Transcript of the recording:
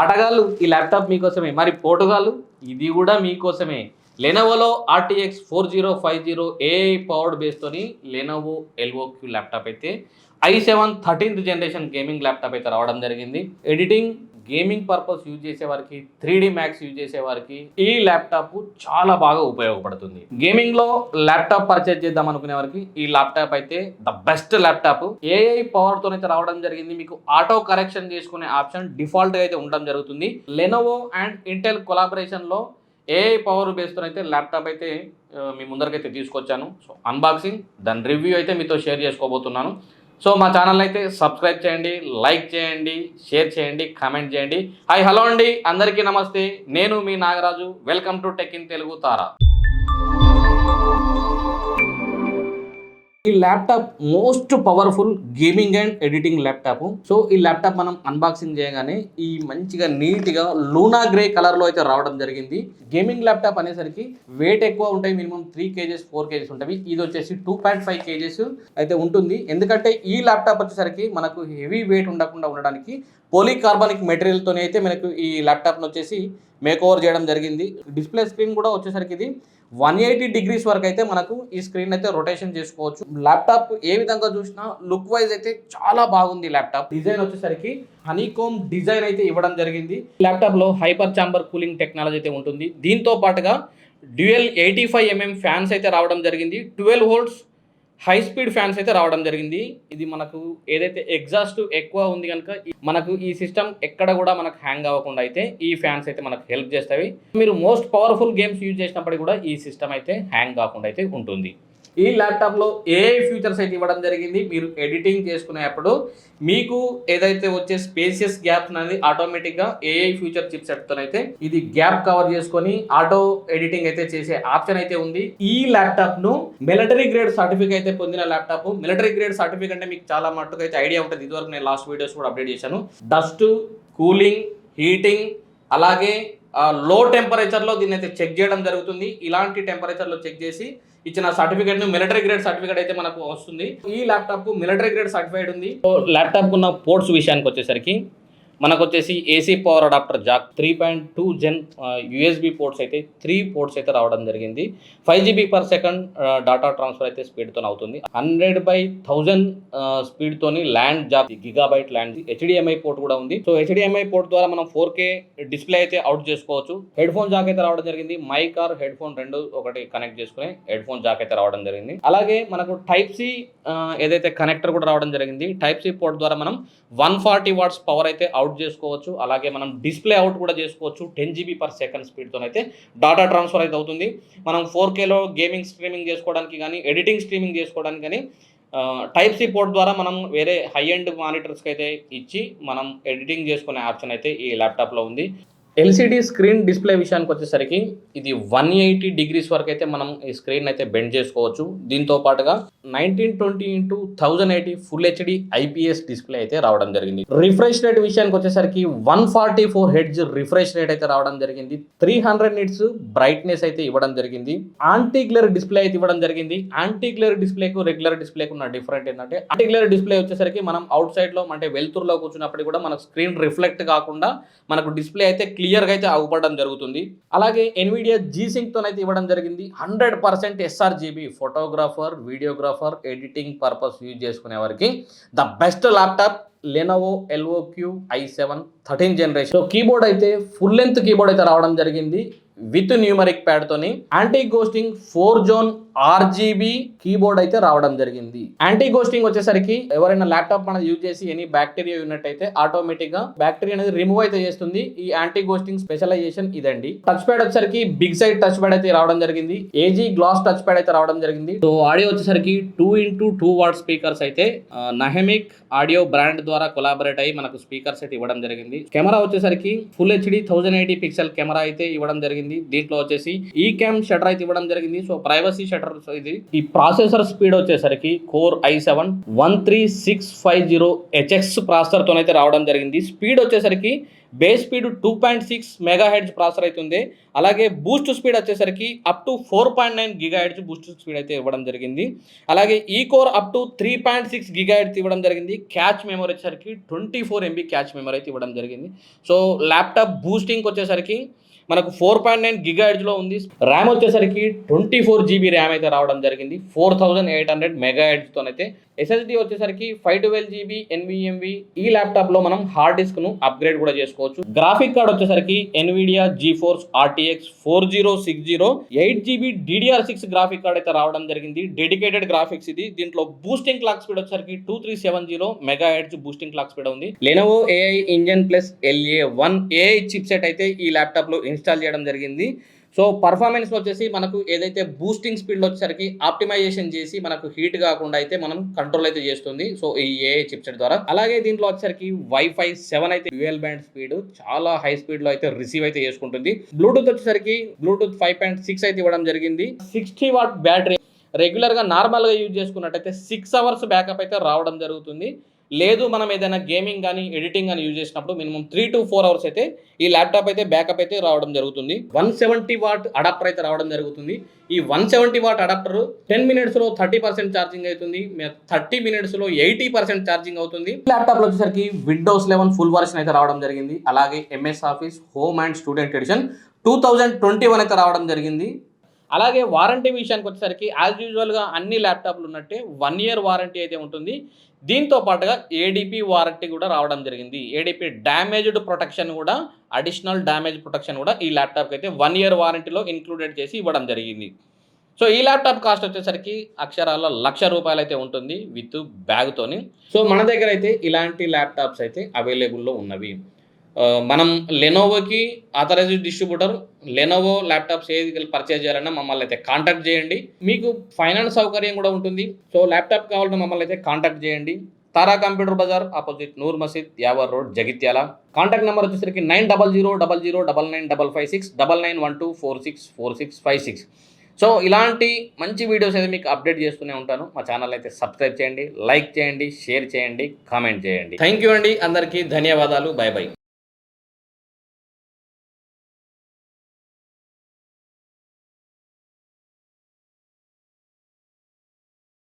ఆటగాళ్ళు ఈ ల్యాప్టాప్ మీకోసమే. మరి పోటుగాళ్ళు ఇది కూడా మీకోసమే. లెనోవోలో RTX four zero five zero AI powered బేస్తోని Lenovo LOQ laptop అయితే I seven thirteenth generation gaming laptop అయితే రావడం జరిగింది. ఎడిటింగ్ గేమింగ్ పర్పస్ యూజ్ చేసే వారికి త్రీ డి మ్యాక్స్ యూజ్ చేసే వారికి ఈ ల్యాప్టాప్ చాలా బాగా ఉపయోగపడుతుంది. గేమింగ్లో ల్యాప్టాప్ పర్చేజ్ చేద్దాం అనుకునే వారికి ఈ ల్యాప్టాప్ అయితే the best laptop. AI power అయితే రావడం జరిగింది. మీకు ఆటో కరెక్షన్ చేసుకునే ఆప్షన్ డిఫాల్ట్గా అయితే ఉండడం జరుగుతుంది. లెనోవో అండ్ ఇంటెల్ కొలాబరేషన్లో ఏఐ పవర్ బేస్తో అయితే ల్యాప్టాప్ అయితే మీ ముందరకైతే తీసుకొచ్చాను. సో అన్బాక్సింగ్ దాని రివ్యూ అయితే మీతో షేర్ చేసుకోబోతున్నాను. సో మా ఛానల్ అయితే సబ్స్క్రైబ్ చేయండి లైక్ చేయండి షేర్ చేయండి కామెంట్ చేయండి. హాయ్ హలో అండి. అందరికీ నమస్తే. నేను మీ Nagaraju. Welcome to tech in Telugu Tara ఈ laptop most powerful gaming and editing laptop so ఈ ల్యాప్టాప్ మనం అన్బాక్సింగ్ చేయగానే ఈ మంచిగా నీట్గా లూనా గ్రే కలర్లో అయితే రావడం జరిగింది. గేమింగ్ ల్యాప్టాప్ అనేసరికి వెయిట్ ఎక్కువ ఉంటాయి minimum three kgs four kgs ఉంటాయి. ఇది వచ్చేసి టూ పాయింట్ ఫైవ్ కేజెస్ అయితే ఉంటుంది. ఎందుకంటే ఈ ల్యాప్టాప్ వచ్చేసరికి మనకు హెవీ వెయిట్ ఉండకుండా ఉండడానికి పోలీకార్బనిక్ మెటీరియల్తోనే అయితే మనకు ఈ ల్యాప్టాప్ను వచ్చేసి మేక్ ఓవర్ చేయడం జరిగింది. డిస్ప్లే స్క్రీన్ కూడా వచ్చేసరికి ఇది వన్ ఎయిటీ డిగ్రీస్ వరకు అయితే మనకు ఈ స్క్రీన్ అయితే రొటేషన్ చేసుకోవచ్చు. ల్యాప్టాప్ ఏ విధంగా చూసినా లుక్ వైజ్ అయితే చాలా బాగుంది ల్యాప్టాప్. డిజైన్ వచ్చేసరికి హనీకోమ్ డిజైన్ అయితే ఇవ్వడం జరిగింది. ల్యాప్టాప్లో హైపర్ చాంబర్ కూలింగ్ టెక్నాలజీ అయితే ఉంటుంది. దీంతో పాటుగా dual eighty five MM fans అయితే రావడం జరిగింది. Twelve holds high speed fans అయితే రావడం జరిగింది. ఇది మనకు ఏదైతే ఎగ్జాస్ట్ ఎక్కువ ఉంది కనుక మనకు ఈ సిస్టమ్ ఎక్కడ కూడా మనకు హ్యాంగ్ అవ్వకుండా అయితే ఈ ఫ్యాన్స్ అయితే మనకు హెల్ప్ చేస్తాయి. మీరు మోస్ట్ పవర్ఫుల్ గేమ్స్ యూజ్ చేసినప్పటికీ కూడా ఈ సిస్టమ్ అయితే హ్యాంగ్ కాకుండా అయితే ఉంటుంది. ఈ ల్యాప్టాప్లో ఏ ఫ్యూచర్స్ అయితే ఇవ్వడం జరిగింది. మీరు ఎడిటింగ్ చేసుకునేటప్పుడు మీకు ఏదైతే వచ్చే స్పేసియస్ గ్యాప్స్ అనేది ఆటోమేటిక్గా ఏఐ ఫ్యూచర్ చిప్ సెట్తో అయితే ఇది గ్యాప్ కవర్ చేసుకొని ఆటో ఎడిటింగ్ అయితే చేసే ఆప్షన్ అయితే ఉంది. ఈ ల్యాప్టాప్ను మిలిటరీ గ్రేడ్ సర్టిఫికేట్ అయితే పొందిన ల్యాప్టాప్ మిలిటరీ గ్రేడ్ సర్టిఫికేట్ అంటే మీకు చాలా మట్టుకు అయితే ఐడియా ఉంటుంది. ఇదివరకు నేను లాస్ట్ వీడియోస్ కూడా అప్డేట్ చేశాను. డస్ట్ కూలింగ్ హీటింగ్ అలాగే లో టెంపరేచర్లో దీన్ని అయితే చెక్ చేయడం జరుగుతుంది. ఇలాంటి టెంపరేచర్లో చెక్ చేసి ఇచ్చిన సర్టిఫికేట్ మిలిటరీ గ్రేడ్ సర్టిఫికేట్ అయితే మనకు వస్తుంది. ఈ ల్యాప్టాప్కు మిలిటరీ గ్రేడ్ సర్టిఫైడ్ ఉంది. ల్యాప్టాప్ ఉన్న పోర్ట్స్ విషయానికి వచ్చేసరికి మనకు వచ్చేసి AC power adapter jack three point two gen USB ports అయితే త్రీ పోర్ట్స్ అయితే రావడం జరిగింది. Five GB per second data transfer అయితే స్పీడ్తో అవుతుంది. Hundred by thousand స్పీడ్తోని LAN jack gigabyte LAN HDMI port కూడా ఉంది. సో హెచ్డిఎంఐ పోర్ట్ ద్వారా మనం ఫోర్ కే డిస్ప్లే అయితే అవుట్ చేసుకోవచ్చు. హెడ్ ఫోన్ జాక్ అయితే రావడం జరిగింది. మైక్ ఆర్ హెడ్ ఫోన్ రెండు ఒకటి కనెక్ట్ చేసుకుని హెడ్ ఫోన్ జాక్ అయితే రావడం జరిగింది. అలాగే మనకు టైప్ సి ఏదైతే కనెక్టర్ కూడా రావడం జరిగింది. టైప్ సి పోర్ట్ ద్వారా మనం వన్ ఫార్టీ వాట్స్ పవర్ అయితే అవుట్ చేసుకోవచ్చు. అలాగే మనం డిస్ప్లే అవుట్ కూడా చేసుకోవచ్చు. టెన్ జీబీ పర్ సెకండ్ స్పీడ్తో అయితే డాటా ట్రాన్స్ఫర్ అయితే అవుతుంది. మనం ఫోర్ కేలో గేమింగ్ స్ట్రీమింగ్ చేసుకోవడానికి కానీ ఎడిటింగ్ స్ట్రీమింగ్ చేసుకోవడానికి కానీ టైప్ సి పోర్ట్ ద్వారా మనం వేరే హై ఎండ్ మానిటర్స్కి అయితే ఇచ్చి మనం ఎడిటింగ్ చేసుకునే ఆప్షన్ అయితే ఈ ల్యాప్టాప్లో ఉంది. ఎల్సిడి స్క్రీన్ డిస్ప్లే విషయానికి వచ్చేసరికి ఇది వన్ ఎయిటీ డిగ్రీస్ వరకు అయితే మనం ఈ స్క్రీన్ అయితే బెండ్ చేసుకోవచ్చు. దీంతో పాటుగా nineteen twenty into thousand eighty full HD IPS display అయితే రావడం జరిగింది. రిఫ్రెష్ రేట్ విషయానికి వచ్చేసరికి one forty four hertz refresh rate అయితే రావడం జరిగింది. త్రీ హండ్రెడ్ నిట్స్ బ్రైట్నెస్ అయితే ఇవ్వడం జరిగింది. యాంటీ డిస్ప్లే అయితే ఇవ్వడం జరిగింది. యాంటీ డిస్ప్లేకు రెగ్యులర్ డిస్ప్లేకు ఉన్న డిఫరెంట్ ఏంటంటే యాంటీ డిస్ప్లే వచ్చేసరికి మనం అవుట్ సైడ్లో అంటే వెలుతురులో కూర్చున్నప్పుడు కూడా మనకు స్క్రీన్ రిఫ్లెక్ట్ కాకుండా మనకు డిస్ప్లే అయితే క్లియర్గా అయితే అవ్వడం జరుగుతుంది. అలాగే ఎన్విడియా జీ సింక్తో అయితే ఇవ్వడం జరిగింది. Hundred percent sRGB photographer videographer editing purpose use చేసుకునే వారికి the best laptop Lenovo L O Q I seven thirteen generation so keyboard అయితే ఫుల్ లెంత్ కీబోర్డ్ అయితే రావడం జరిగింది. With numeric ప్యాడ్తోని anti ghosting four zone RGB keyboard అయితే రావడం జరిగింది. Anti ghosting వచ్చేసరికి ఎవరైనా ల్యాప్టాప్ మనం యూజ్ చేసి ఎనీ బ్యాక్టీరియా ఉన్నట్టయితే ఆటోమేటిక్గా బ్యాక్టీరియా అనేది రిమూవ్ అయితే చేస్తుంది. ఈ యాంటీ గోస్టింగ్ స్పెషలైజేషన్ ఇదండి. టచ్ ప్యాడ్ వచ్చేసరికి బిగ్ సైడ్ టచ్ ప్యాడ్ అయితే రావడం జరిగింది. ఏజీ గ్లాస్ టచ్ ప్యాడ్ అయితే రావడం జరిగింది. సో ఆడియో వచ్చేసరికి two into two watt speakers అయితే నహెమిక్ ఆడియో బ్రాండ్ ద్వారా కొలాబరేట్ అయ్యి మనకు స్పీకర్స్ అయితే ఇవ్వడం జరిగింది. కెమెరా వచ్చేసరికి full HD thousand eighty pixel camera అయితే ఇవ్వడం జరిగింది. దీంట్లో వచ్చేసి ఈ క్యామ్ షటర్ అయితే ఇవ్వడం జరిగింది. సో ప్రైవసీ షటర్ నానోమీటర్ ఇది. ఈ ప్రాసెసర్ స్పీడ్ వచ్చేసరికి core I seven one three six five zero HX ప్రాసెసర్తో అయితే రావడం జరిగింది. స్పీడ్ వచ్చేసరికి base speed two point six megahertz processor అవుతుంది అలాగే బూస్ట్ స్పీడ్ వచ్చేసరికి up to four point nine gigahertz boost speed అయితే ఇవ్వడం జరిగింది. అలాగే ఈ core up to three point six gigahertz ఇవ్వడం జరిగింది. క్యాచ్ మెమరీ వచ్చేసరికి twenty four MB cache memory అయితే ఇవ్వడం జరిగింది. సో ల్యాప్టాప్ బూస్టింగ్ వచ్చేసరికి మనకు ఫోర్ పాయింట్ నైన్ గిగా హెడ్స్లో ఉంది. ర్యామ్ వచ్చేసరికి ట్వంటీ ఫోర్ జీబీ ర్యామ్ అయితే రావడం జరిగింది. ఫోర్ థౌజండ్ ఎయిట్ హండ్రెడ్ మెగా హెడ్స్తో అయితే ఎస్ఎస్డి వచ్చేసరికి ఫైవ్ ట్వెల్వ్ జీబీ ఎన్విఎంవి ఈ ల్యాప్టాప్లో మనం హార్డ్ డిస్క్ను అప్గ్రేడ్ కూడా చేసుకోవచ్చు. గ్రాఫిక్ కార్డ్ వచ్చేసరికి Nvidia GeForce RTX four zero six zero eight GB DDR six graphic card అయితే రావడం జరిగింది. డెడికేటెడ్ గ్రాఫిక్స్ ఇది. దీంట్లో బూస్టింగ్ క్లాక్ స్పీడ్ వచ్చేసరికి two three seven zero megahertz boosting clock speed ఉంది. Lenovo AI engine plus L A one AI chipset అయితే ఈ ల్యాప్టాప్లో ఇన్స్టాల్ చేయడం జరిగింది. సో పర్ఫార్మెన్స్ వచ్చేసి మనకు ఏదైతే బూస్టింగ్ స్పీడ్లో వచ్చేసరికి ఆప్టిమైజేషన్ చేసి మనకు హీట్ కాకుండా అయితే మనం కంట్రోల్ అయితే చేస్తుంది. సో ఈ ఏఐ చిప్సెట్ ద్వారా. అలాగే దీంట్లో వచ్చేసరికి వైఫై సెవెన్ అయితే డ్యూయల్ బ్యాండ్ స్పీడ్ చాలా హై స్పీడ్లో అయితే రిసీవ్ అయితే చేసుకుంటుంది. బ్లూటూత్ వచ్చేసరికి బ్లూటూత్ ఫైవ్ పాయింట్ సిక్స్ అయితే ఇవ్వడం జరిగింది. సిక్స్టీ వాట్ బ్యాటరీ రెగ్యులర్గా నార్మల్గా యూజ్ చేసుకున్నట్టయితే సిక్స్ అవర్స్ బ్యాకప్ అయితే రావడం జరుగుతుంది. లేదు మనం ఏదైనా గేమింగ్ కానీ ఎడిటింగ్ కానీ యూజ్ చేసినప్పుడు minimum three to four hours అయితే ఈ ల్యాప్టాప్ అయితే బ్యాకప్ అయితే రావడం జరుగుతుంది. వన్ సెవెంటీ వాట్ అడాప్టర్ అయితే రావడం జరుగుతుంది. ఈ one seventy watt adapter ten మినిట్స్లో థర్టీ పర్సెంట్ ఛార్జింగ్ అవుతుంది. థర్టీ మినిట్స్లో ఎయిటీ పర్సెంట్ ఛార్జింగ్ అవుతుంది. ల్యాప్టాప్లో వచ్చేసరికి విండోస్ లెవెన్ ఫుల్ వర్షన్ అయితే రావడం జరిగింది. అలాగే MS Office Home and Student edition two thousand twenty one అయితే రావడం జరిగింది. అలాగే వారంటీ విషయానికి వచ్చేసరికి యాజ్ యూజువల్గా అన్ని ల్యాప్టాప్లు ఉన్నట్టే వన్ ఇయర్ వారంటీ అయితే ఉంటుంది. దీంతో పాటుగా ఏడిపి వారంటీ కూడా రావడం జరిగింది. ఏడిపి డ్యామేజ్డ్ ప్రొటెక్షన్ కూడా అడిషనల్ డ్యామేజ్ ప్రొటెక్షన్ కూడా ఈ ల్యాప్టాప్కి అయితే వన్ ఇయర్ వారంటీలో ఇంక్లూడెడ్ చేసి ఇవ్వడం జరిగింది. సో ఈ ల్యాప్టాప్ కాస్ట్ వచ్చేసరికి అక్షరాల లక్ష రూపాయలు అయితే ఉంటుంది విత్ బ్యాగ్తోని. సో మన దగ్గర అయితే ఇలాంటి ల్యాప్టాప్స్ అయితే అవైలబుల్లో ఉన్నవి. మనం లెనోవోకి ఆథరైజ్డ్ డిస్ట్రిబ్యూటర్ లెనోవో ల్యాప్టాప్స్ ఏది పర్చేజ్ చేయాలన్నా మమ్మల్ని అయితే కాంటాక్ట్ చేయండి. మీకు ఫైనాన్స్ సౌకర్యం కూడా ఉంటుంది. సో ల్యాప్టాప్ కావాలంటే మమ్మల్ని అయితే కాంటాక్ట్ చేయండి. Tara computer bazaar opposite Noor Masjid Yawar road Jagtial contact number వచ్చేసరికి nine double zero double zero double nine double five six double nine one two four six four six five six so ఇలాంటి మంచి videos అయితే మీకు update చేస్తూనే ఉంటాను. మా channel అయితే subscribe చేయండి లైక్ చేయండి షేర్ చేయండి కామెంట్ చేయండి. థ్యాంక్ యూ అండి. అందరికీ ధన్యవాదాలు. By by